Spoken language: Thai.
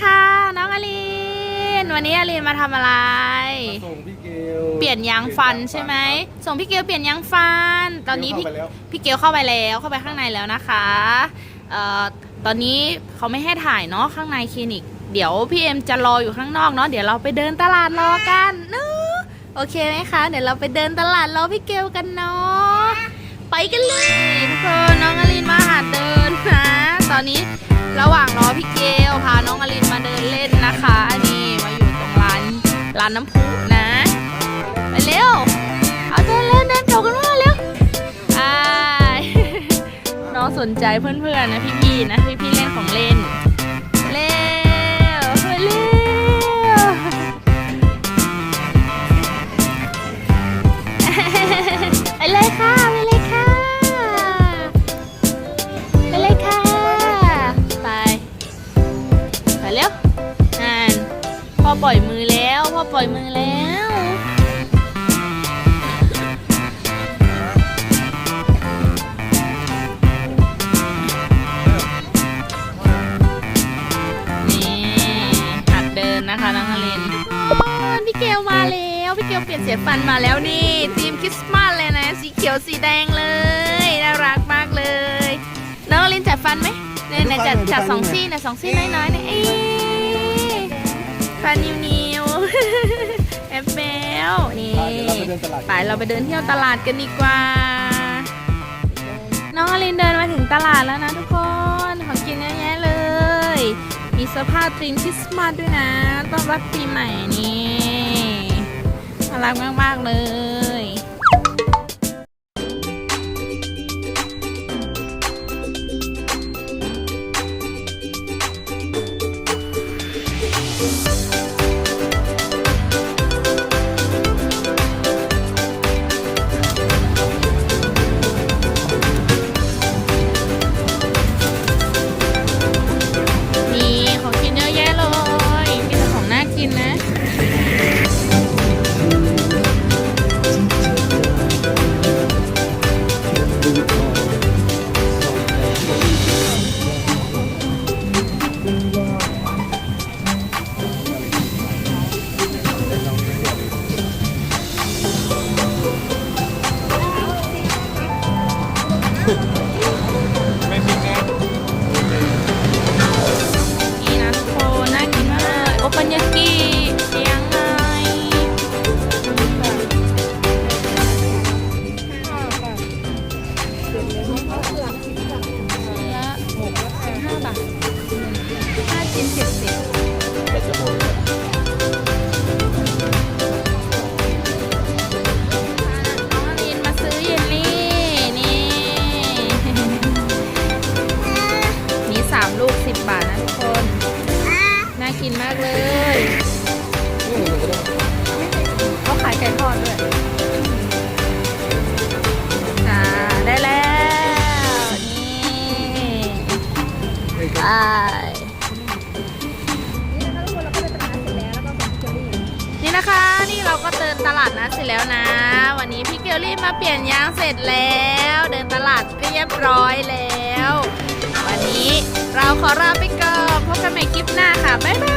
ค่ะ น้องอลิน วันนี้อลินมาทำอะไร ส่งพี่เกลเปลี่ยนยางฟันใช่ไหม ส่งพี่เกลเปลี่ยนยางฟัน ตอนนี้พี่เข้าไปแล้วพี่เกลเข้าไปแล้วเข้าไปข้างในแล้วนะคะเอ่อตอนนี้เขาไม่ให้ถ่ายเนาะข้างในคลินิก เดี๋ยวพี่เอ็มจะรออยู่ข้างนอกเนาะเดี๋ยวเราไปเดินตลาดรอกันเนอะโอเคไหมคะ เดี๋ยวเราไปเดินตลาดรอพี่เกลกันเนาะไปกันเลยทุกคนน้องอลินมาหาเดินนะ ตอนนี้ระหว่างรอพี่เกลพาน้องอลินมาเดินเล่นนะคะนี่มาอยู่ตรงร้านร้านน้ำพุนะ ไปเร็วเอาเดินเล่นเดินจบกันมาเร็วไอ้าน้องสนใจเพื่อนๆนะพี่ๆนะพี่ อยมือแล้ว นี่หัดเดินนะคะน้องอลินพี่เกลมาแล้วพี่เกลเปลี่ยนเสียฟันมาแล้วนี่ทีมคริสต์มาสเลยนะ สีเขียวสีแดงเลยน่ารักมากเลย น้องลินจัดฟันไหมเนี่ยจัดจัดสองซี่เนี่ยสองซี่น้อยๆเนี่ยเอ้ยฟันนิ้วนิ้ ดี๋ยวเราไปเดินตลาดไปเราไปเดินเที่ยวตลาดกันดีกว่า น้องอลินเดินมาถึงตลาดแล้วนะทุกคนของกินเยอะแยะเลย มีเสื้อผ้าทรินคริสต์มาสด้วยนะต้อนรับปีใหม่นี่น่ารักมากๆเลยามลูกสิบบาทนะทุกคน น่ากินมากเลยเขาขายไก่ทอดด้วยอ่าได้แล้ว นี่ไปนี่นะคะ นี่เราก็เดินตลาดนัดเสร็จแล้วนะ วันนี้พี่เกลลี่มาเปลี่ยนยางเสร็จแล้ว เดินตลาดเรียบร้อยแล้ว ขอลาไปก่อนพบกันใหม่คลิปหน้าค่ะ บ๊ายบาย